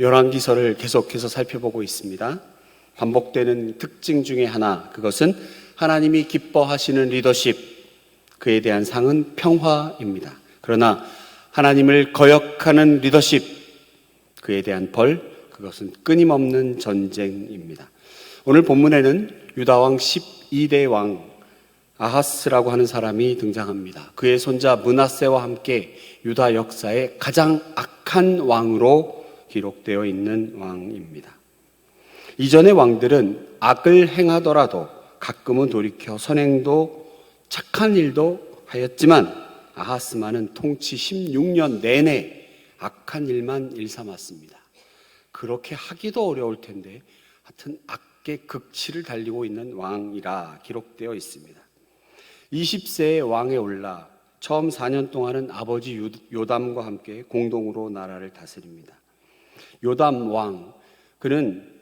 열왕기서를 계속해서 살펴보고 있습니다. 반복되는 특징 중에 하나, 그것은 하나님이 기뻐하시는 리더십, 그에 대한 상은 평화입니다. 그러나 하나님을 거역하는 리더십, 그에 대한 벌, 그것은 끊임없는 전쟁입니다. 오늘 본문에는 유다 왕 12대 왕 아하스라고 하는 사람이 등장합니다. 그의 손자 문하세와 함께 유다 역사의 가장 악한 왕으로 기록되어 있는 왕입니다. 이전의 왕들은 악을 행하더라도 가끔은 돌이켜 선행도 착한 일도 하였지만 아하스만은 통치 16년 내내 악한 일만 일삼았습니다. 그렇게 하기도 어려울 텐데 하여튼 악의 극치를 달리고 있는 왕이라 기록되어 있습니다. 20세의 왕에 올라 처음 4년 동안은 아버지 요- 요담과 함께 공동으로 나라를 다스립니다. 요담 왕, 그는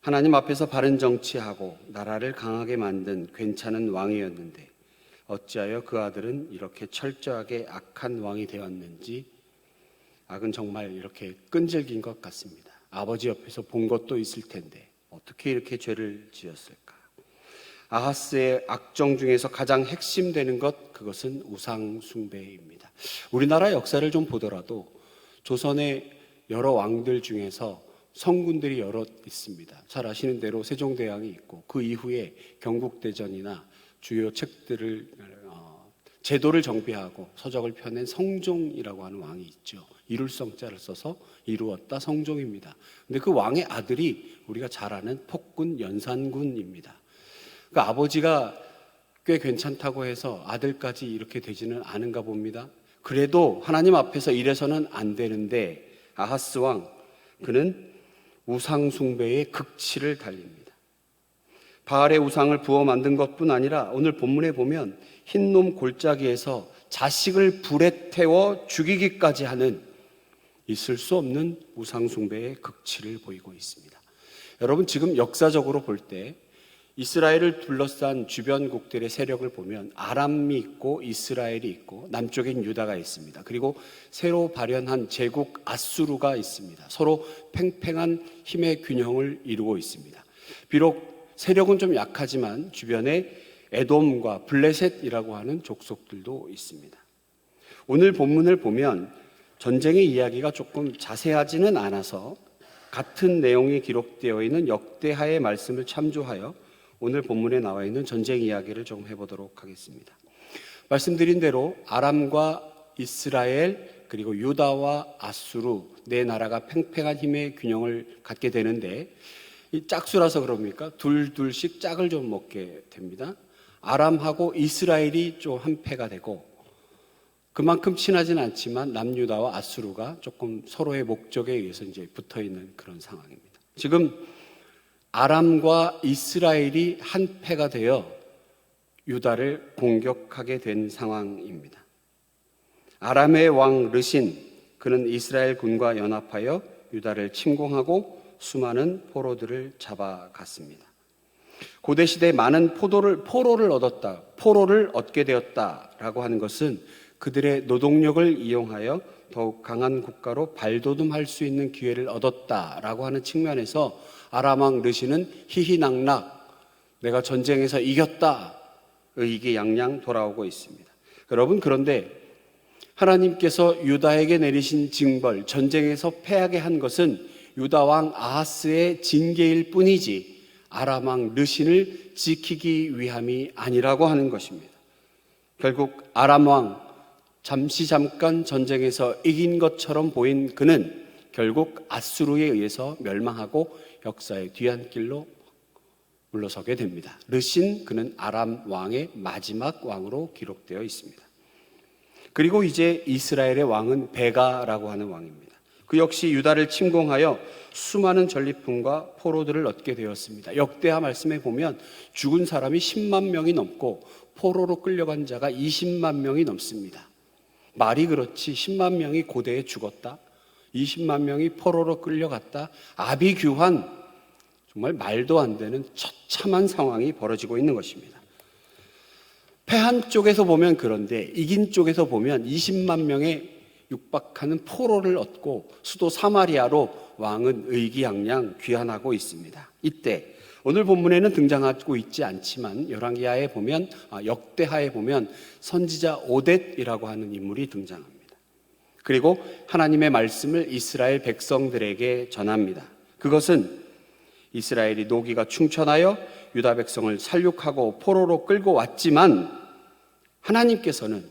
하나님 앞에서 바른 정치하고 나라를 강하게 만든 괜찮은 왕이었는데 어찌하여 그 아들은 이렇게 철저하게 악한 왕이 되었는지 악은 정말 이렇게 끈질긴 것 같습니다. 아버지 옆에서 본 것도 있을 텐데 어떻게 이렇게 죄를 지었을까? 아하스의 악정 중에서 가장 핵심되는 것 그것은 우상 숭배입니다. 우리나라 역사를 좀 보더라도 조선의 여러 왕들 중에서 성군들이 여러 있습니다. 잘 아시는 대로 세종대왕이 있고 그 이후에 경국대전이나 주요 책들을 어, 제도를 정비하고 서적을 펴낸 성종이라고 하는 왕이 있죠. 이룰 성자를 써서 이루었다 성종입니다. 근데 그 왕의 아들이 우리가 잘 아는 폭군 연산군입니다. 그 아버지가 꽤 괜찮다고 해서 아들까지 이렇게 되지는 않은가 봅니다. 그래도 하나님 앞에서 이래서는 안 되는데 아하스 왕 그는 우상 숭배의 극치를 달립니다. 바알의 우상을 부어 만든 것뿐 아니라 오늘 본문에 보면 흰놈 골짜기에서 자식을 불에 태워 죽이기까지 하는 있을 수 없는 우상 숭배의 극치를 보이고 있습니다. 여러분 지금 역사적으로 볼 때 이스라엘을 둘러싼 주변국들의 세력을 보면 아람이 있고 이스라엘이 있고 남쪽엔 유다가 있습니다. 그리고 새로 발현한 제국 아수르가 있습니다. 서로 팽팽한 힘의 균형을 이루고 있습니다. 비록 세력은 좀 약하지만 주변에 에돔과 블레셋이라고 하는 족속들도 있습니다. 오늘 본문을 보면 전쟁의 이야기가 조금 자세하지는 않아서 같은 내용이 기록되어 있는 역대하의 말씀을 참조하여 오늘 본문에 나와 있는 전쟁 이야기를 좀 해보도록 하겠습니다. 말씀드린 대로 아람과 이스라엘 그리고 유다와 아수르 네 나라가 팽팽한 힘의 균형을 갖게 되는데 이 짝수라서 그럽니까? 둘 둘씩 짝을 좀 먹게 됩니다. 아람하고 이스라엘이 좀 한패가 되고 그만큼 친하진 않지만 남유다와 아수르가 조금 서로의 목적에 의해서 이제 붙어 있는 그런 상황입니다. 지금 아람과 이스라엘이 한패가 되어 유다를 공격하게 된 상황입니다. 아람의 왕 르신 그는 이스라엘 군과 연합하여 유다를 침공하고 수많은 포로들을 잡아갔습니다. 고대 시대 많은 포도를 포로를 얻었다. 포로를 얻게 되었다라고 하는 것은 그들의 노동력을 이용하여 더욱 강한 국가로 발돋움할 수 있는 기회를 얻었다라고 하는 측면에서 아람왕 르시는 희희낙낙 내가 전쟁에서 이겼다 의기양양 돌아오고 있습니다. 여러분 그런데 하나님께서 유다에게 내리신 징벌 전쟁에서 패하게 한 것은 유다 왕 아하스의 징계일 뿐이지 아람 왕 르신을 지키기 위함이 아니라고 하는 것입니다. 결국 아람 왕 잠시 잠깐 전쟁에서 이긴 것처럼 보인 그는 결국 아수르에 의해서 멸망하고 역사의 뒤안길로 물러서게 됩니다. 르신 그는 아람 왕의 마지막 왕으로 기록되어 있습니다. 그리고 이제 이스라엘의 왕은 베가라고 하는 왕입니다. 그 역시 유다를 침공하여 수많은 전리품과 포로들을 얻게 되었습니다. 역대하 말씀에 보면 죽은 사람이 10만 명이 넘고 포로로 끌려간 자가 20만 명이 넘습니다. 말이 그렇지 10만 명이 고대에 죽었다. 20만 명이 포로로 끌려갔다. 아비규환 정말 말도 안 되는 처참한 상황이 벌어지고 있는 것입니다. 패한 쪽에서 보면 그런데 이긴 쪽에서 보면 20만 명의 육박하는 포로를 얻고 수도 사마리아로 왕은 의기양양 귀환하고 있습니다. 이때 오늘 본문에는 등장하고 있지 않지만 열왕기하에 보면 아, 역대하에 보면 선지자 오뎃이라고 하는 인물이 등장합니다. 그리고 하나님의 말씀을 이스라엘 백성들에게 전합니다. 그것은 이스라엘이 노기가 충천하여 유다 백성을 살육하고 포로로 끌고 왔지만 하나님께서는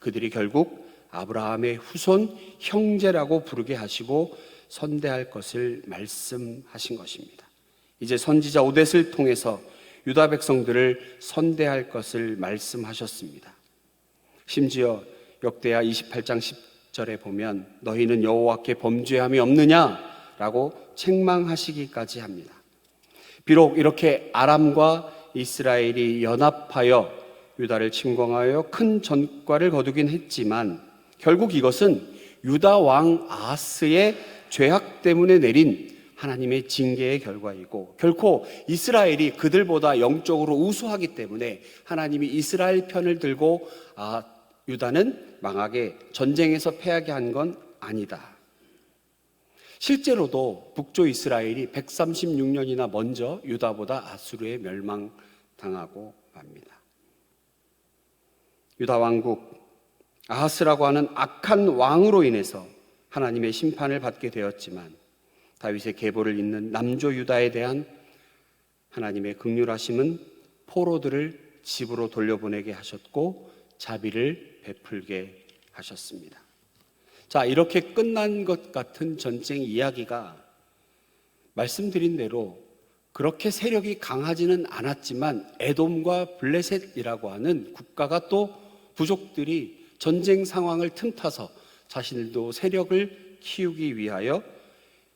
그들이 결국 아브라함의 후손 형제라고 부르게 하시고 선대할 것을 말씀하신 것입니다. 이제 선지자 오뎃을 통해서 유다 백성들을 선대할 것을 말씀하셨습니다. 심지어 역대하 28장 10 절에 보면 너희는 여호와께 범죄함이 없느냐라고 책망하시기까지 합니다. 비록 이렇게 아람과 이스라엘이 연합하여 유다를 침공하여 큰 전과를 거두긴 했지만 결국 이것은 유다 왕 아하스의 죄악 때문에 내린 하나님의 징계의 결과이고 결코 이스라엘이 그들보다 영적으로 우수하기 때문에 하나님이 이스라엘 편을 들고 아 유다는 망하게 전쟁에서 패하게 한 건 아니다. 실제로도 북조 이스라엘이 136년이나 먼저 유다보다 아수르에 멸망당하고 맙니다. 유다 왕국 아하스라고 하는 악한 왕으로 인해서 하나님의 심판을 받게 되었지만 다윗의 계보를 잇는 남조 유다에 대한 하나님의 극률하심은 포로들을 집으로 돌려보내게 하셨고 자비를 베풀게 하셨습니다. 자, 이렇게 끝난 것 같은 전쟁 이야기가 말씀드린 대로 그렇게 세력이 강하지는 않았지만 에돔과 블레셋이라고 하는 국가가 또 부족들이 전쟁 상황을 틈타서 자신들도 세력을 키우기 위하여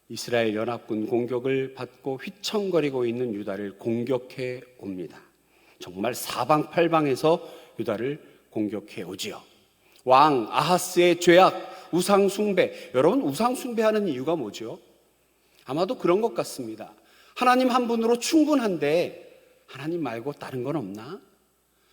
이스라엘 연합군 공격을 받고 휘청거리고 있는 유다를 공격해 옵니다. 정말 사방팔방에서 유다를 공격해 오지요. 왕 아하스의 죄악, 우상숭배. 여러분, 우상숭배하는 이유가 뭐죠? 아마도 그런 것 같습니다. 하나님 한 분으로 충분한데 하나님 말고 다른 건 없나?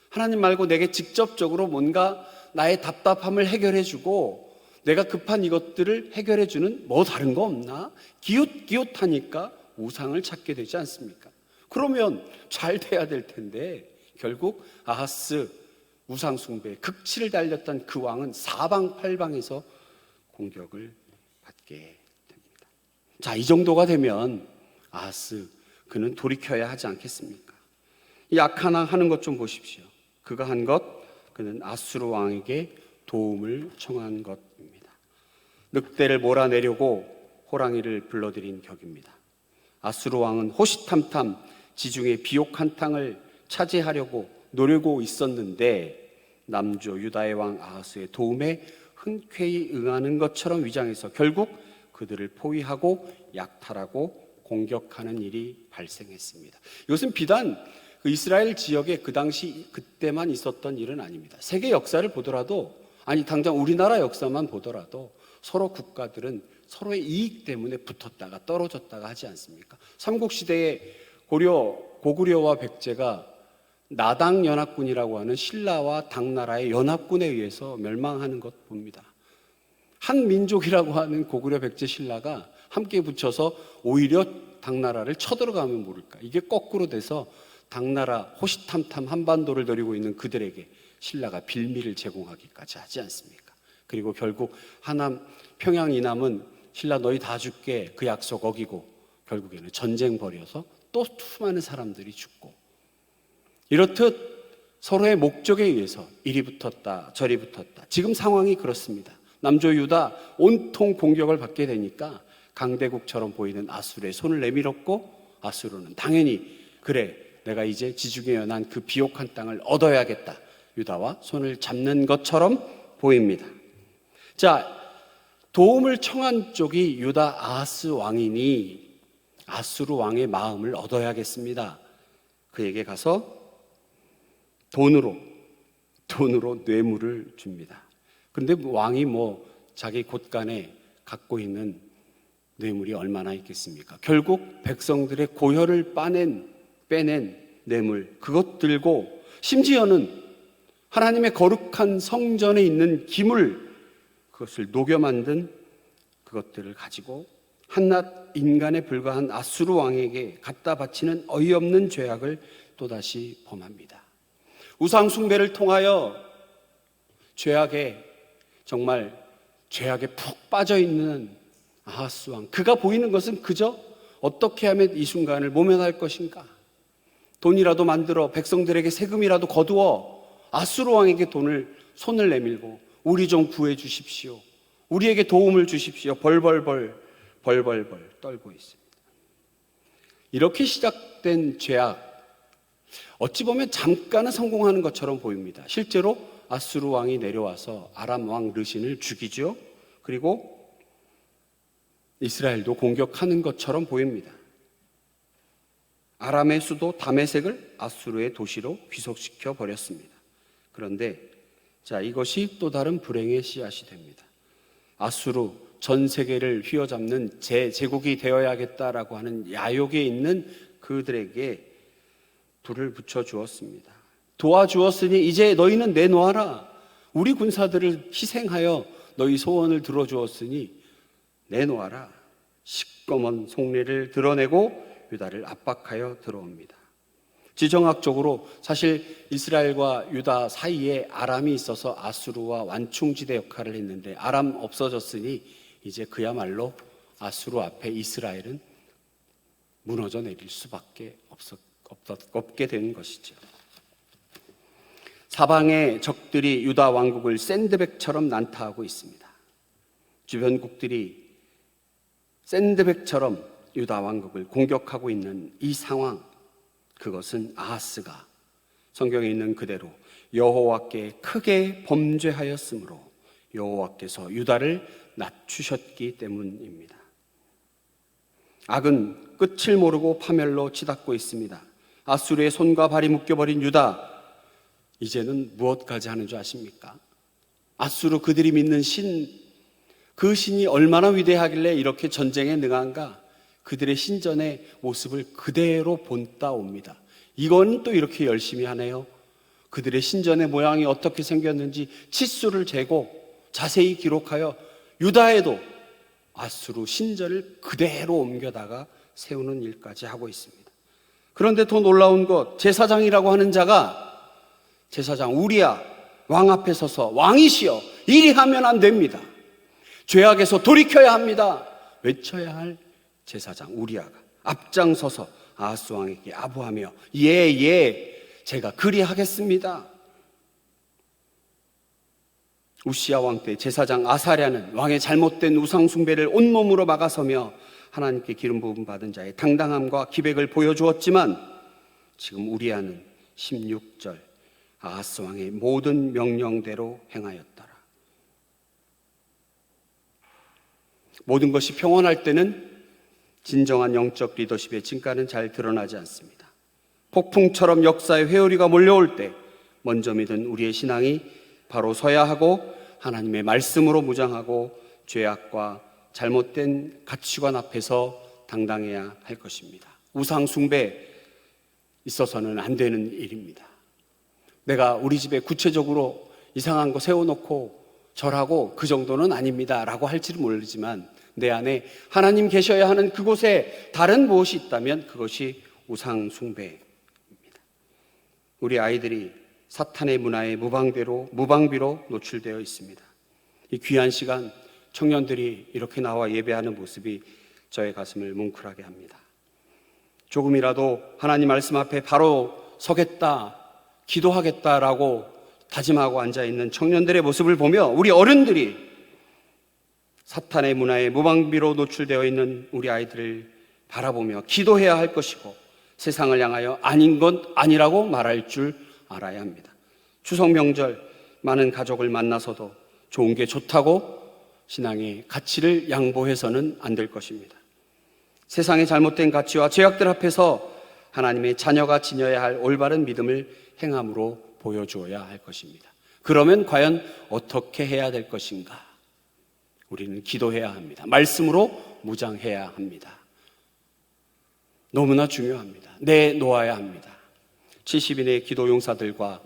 하나님 말고 내게 직접적으로 뭔가 나의 답답함을 해결해 주고 내가 급한 이것들을 해결해 주는 뭐 다른 거 없나? 기웃기웃하니까 우상을 찾게 되지 않습니까? 그러면 잘 돼야 될 텐데 결국 아하스 우상숭배 극치를 달렸던 그 왕은 사방팔방에서 공격을 받게 됩니다. 자, 이 정도가 되면 아하스 그는 돌이켜야 하지 않겠습니까? 이왕 하는 것 좀 보십시오. 그가 한 것, 그는 아수르 왕에게 도움을 청한 것입니다. 늑대를 몰아내려고 호랑이를 불러들인 격입니다. 아수르 왕은 호시탐탐 지중해 비옥한 땅을 차지하려고 노리고 있었는데 남조 유다의 왕 아하스의 도움에 흔쾌히 응하는 것처럼 위장해서 결국 그들을 포위하고 약탈하고 공격하는 일이 발생했습니다. 이것은 비단 그 이스라엘 지역에 그 당시 그때만 있었던 일은 아닙니다. 세계 역사를 보더라도 아니 당장 우리나라 역사만 보더라도 서로 국가들은 서로의 이익 때문에 붙었다가 떨어졌다가 하지 않습니까? 삼국 시대에 고려 고구려와 백제가 나당 연합군이라고 하는 신라와 당나라의 연합군에 의해서 멸망하는 것 봅니다. 한 민족이라고 하는 고구려 백제 신라가 함께 붙여서 오히려 당나라를 쳐들어가면 모를까. 이게 거꾸로 돼서 당나라 호시탐탐 한반도를 노리고 있는 그들에게 신라가 빌미를 제공하기까지 하지 않습니까? 그리고 결국 하남 평양 이남은 신라 너희 다 죽게 그 약속 어기고 결국에는 전쟁 벌여서 또 수많은 사람들이 죽고 이렇듯 서로의 목적에 의해서 이리 붙었다 저리 붙었다 지금 상황이 그렇습니다. 남조 유다 온통 공격을 받게 되니까 강대국처럼 보이는 아수르의 손을 내밀었고 아수르는 당연히 그래 내가 이제 지중해 연한 그 비옥한 땅을 얻어야겠다. 유다와 손을 잡는 것처럼 보입니다. 자, 도움을 청한 쪽이 유다 아하스 왕이니 아수르 왕의 마음을 얻어야겠습니다. 그에게 가서 돈으로 돈으로 뇌물을 줍니다. 그런데 왕이 뭐 자기 곳간에 갖고 있는 뇌물이 얼마나 있겠습니까? 결국 백성들의 고혈을 빠낸 빼낸 뇌물 그것 들고 심지어는 하나님의 거룩한 성전에 있는 기물 그것을 녹여 만든 그것들을 가지고 한낱 인간에 불과한 아수르 왕에게 갖다 바치는 어이없는 죄악을 또다시 범합니다. 우상 숭배를 통하여 죄악에 정말 죄악에 푹 빠져 있는 아하스 왕. 그가 보이는 것은 그저 어떻게 하면 이 순간을 모면할 것인가? 돈이라도 만들어 백성들에게 세금이라도 거두어 아수르 왕에게 돈을 손을 내밀고 우리 좀 구해 주십시오. 우리에게 도움을 주십시오. 벌벌벌 벌벌벌 떨고 있습니다. 이렇게 시작된 죄악 어찌 보면 잠깐은 성공하는 것처럼 보입니다. 실제로 아수르 왕이 내려와서 아람 왕 르신을 죽이죠. 그리고 이스라엘도 공격하는 것처럼 보입니다. 아람의 수도 다메색을 아수르의 도시로 귀속시켜 버렸습니다. 그런데 자 이것이 또 다른 불행의 씨앗이 됩니다. 아수르 전 세계를 휘어잡는 제 제국이 되어야겠다라고 하는 야욕에 있는 그들에게 불을 붙여 주었습니다. 도와주었으니 이제 너희는 내놓아라. 우리 군사들을 희생하여 너희 소원을 들어주었으니 내놓아라. 시꺼먼 속내를 드러내고 유다를 압박하여 들어옵니다. 지정학적으로 사실 이스라엘과 유다 사이에 아람이 있어서 아수르와 완충지대 역할을 했는데 아람 없어졌으니 이제 그야말로 아수르 앞에 이스라엘은 무너져 내릴 수밖에 없었, 없게 된 것이죠. 사방의 적들이 유다 왕국을 샌드백처럼 난타하고 있습니다. 주변국들이 샌드백처럼 유다 왕국을 공격하고 있는 이 상황, 그것은 아하스가 성경에 있는 그대로 여호와께 크게 범죄하였으므로 여호와께서 유다를 낮추셨기 때문입니다. 악은 끝을 모르고 파멸로 치닫고 있습니다. 아수르의 손과 발이 묶여버린 유다, 이제는 무엇까지 하는 줄 아십니까? 아수르 그들이 믿는 신, 그 신이 얼마나 위대하길래 이렇게 전쟁에 능한가? 그들의 신전의 모습을 그대로 본따옵니다. 이건 또 이렇게 열심히 하네요. 그들의 신전의 모양이 어떻게 생겼는지 치수를 재고 자세히 기록하여 유다에도 아수르 신전을 그대로 옮겨다가 세우는 일까지 하고 있습니다. 그런데 더 놀라운 것, 제사장이라고 하는 자가 제사장 우리야 왕 앞에 서서 왕이시여 이리 하면 안 됩니다. 죄악에서 돌이켜야 합니다. 외쳐야 할 제사장 우리아가 앞장서서 아하스 왕에게 아부하며 예, 예, 제가 그리하겠습니다. 우시아 왕 때 제사장 아사랴는 왕의 잘못된 우상 숭배를 온몸으로 막아서며 하나님께 기름 부음 받은 자의 당당함과 기백을 보여주었지만 지금 우리아는 16절 아하스 왕의 모든 명령대로 행하였더라. 모든 것이 평온할 때는 진정한 영적 리더십의 진가는 잘 드러나지 않습니다. 폭풍처럼 역사의 회오리가 몰려올 때 먼저 믿은 우리의 신앙이 바로 서야 하고 하나님의 말씀으로 무장하고 죄악과 잘못된 가치관 앞에서 당당해야 할 것입니다. 우상 숭배 있어서는 안 되는 일입니다. 내가 우리 집에 구체적으로 이상한 거 세워놓고 절하고 그 정도는 아닙니다. 라고 할지는 모르지만 내 안에 하나님 계셔야 하는 그곳에 다른 무엇이 있다면 그것이 우상숭배입니다. 우리 아이들이 사탄의 문화에 무방대로, 무방비로 노출되어 있습니다. 이 귀한 시간 청년들이 이렇게 나와 예배하는 모습이 저의 가슴을 뭉클하게 합니다. 조금이라도 하나님 말씀 앞에 바로 서겠다, 기도하겠다라고 다짐하고 앉아 있는 청년들의 모습을 보며 우리 어른들이 사탄의 문화에 무방비로 노출되어 있는 우리 아이들을 바라보며 기도해야 할 것이고 세상을 향하여 아닌 건 아니라고 말할 줄 알아야 합니다. 추석 명절 많은 가족을 만나서도 좋은 게 좋다고 신앙의 가치를 양보해서는 안 될 것입니다. 세상의 잘못된 가치와 죄악들 앞에서 하나님의 자녀가 지녀야 할 올바른 믿음을 행함으로 보여주어야 할 것입니다. 그러면 과연 어떻게 해야 될 것인가? 우리는 기도해야 합니다. 말씀으로 무장해야 합니다. 너무나 중요합니다. 내놓아야 합니다. 70인의 기도 용사들과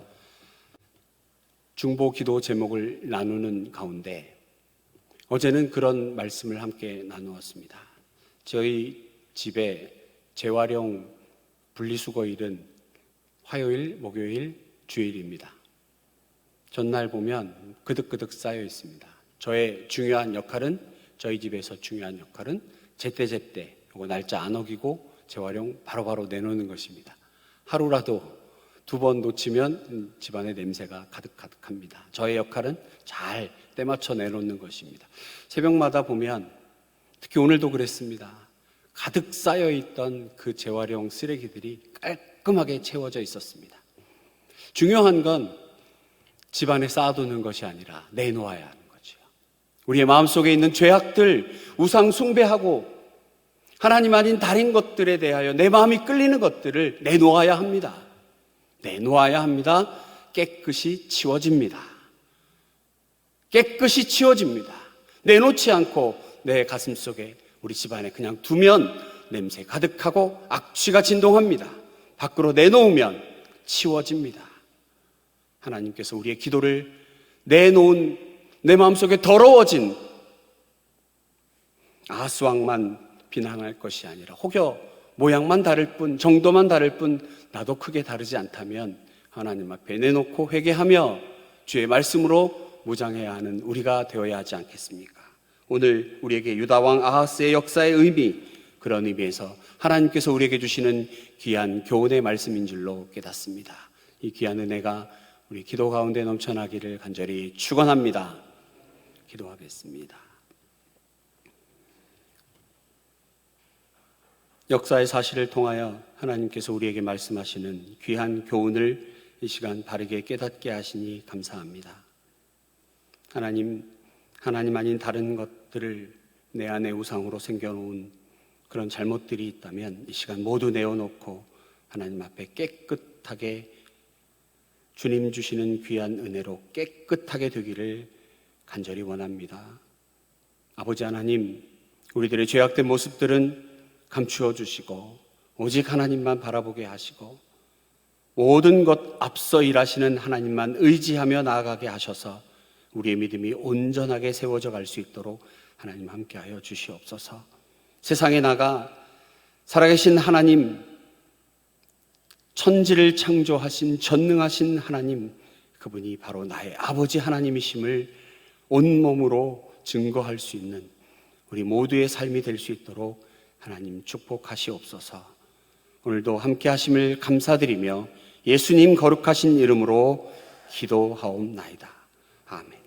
중보 기도 제목을 나누는 가운데 어제는 그런 말씀을 함께 나누었습니다. 저희 집에 재활용 분리수거일은 화요일, 목요일, 주일입니다. 전날 보면 그득그득 쌓여 있습니다. 저의 중요한 역할은 저희 집에서 중요한 역할은 제때제때 요거 날짜 안 어기고 재활용 바로바로 내놓는 것입니다. 하루라도 두 번 놓치면 음, 집안의 냄새가 가득가득합니다. 저의 역할은 잘 때맞춰 내놓는 것입니다. 새벽마다 보면 특히 오늘도 그랬습니다. 가득 쌓여 있던 그 재활용 쓰레기들이 깔끔하게 채워져 있었습니다. 중요한 건 집안에 쌓아두는 것이 아니라 내놓아야 하는 거죠. 우리의 마음속에 있는 죄악들, 우상 숭배하고 하나님 아닌 다른 것들에 대하여 내 마음이 끌리는 것들을 내놓아야 합니다. 내놓아야 합니다. 깨끗이 치워집니다. 깨끗이 치워집니다. 내놓지 않고 내 가슴 속에 우리 집안에 그냥 두면 냄새 가득하고 악취가 진동합니다. 밖으로 내놓으면 치워집니다. 하나님께서 우리의 기도를 내놓은 내 마음속에 더러워진 아수왕만 비난할 것이 아니라 혹여 모양만 다를 뿐 정도만 다를 뿐 나도 크게 다르지 않다면 하나님 앞에 내놓고 회개하며 주의 말씀으로 무장해야 하는 우리가 되어야 하지 않겠습니까? 오늘 우리에게 유다 왕 아하스의 역사의 의미 그런 의미에서 하나님께서 우리에게 주시는 귀한 교훈의 말씀인 줄로 깨닫습니다. 이 귀한 은혜가 우리 기도 가운데 넘쳐나기를 간절히 축원합니다. 기도하겠습니다. 역사의 사실을 통하여 하나님께서 우리에게 말씀하시는 귀한 교훈을 이 시간 바르게 깨닫게 하시니 감사합니다. 하나님, 하나님 아닌 다른 것들을 내 안에 우상으로 생겨놓은 그런 잘못들이 있다면 이 시간 모두 내어놓고 하나님 앞에 깨끗하게 주님 주시는 귀한 은혜로 깨끗하게 되기를 간절히 원합니다. 아버지 하나님, 우리들의 죄악된 모습들은 감추어 주시고 오직 하나님만 바라보게 하시고 모든 것 앞서 일하시는 하나님만 의지하며 나아가게 하셔서 우리의 믿음이 온전하게 세워져 갈 수 있도록 하나님 함께하여 주시옵소서. 세상에 나가 살아계신 하나님, 천지를 창조하신 전능하신 하나님, 그분이 바로 나의 아버지 하나님이심을 온몸으로 증거할 수 있는 우리 모두의 삶이 될 수 있도록 하나님 축복하시옵소서. 오늘도 함께 하심을 감사드리며 예수님 거룩하신 이름으로 기도하옵나이다. 아멘.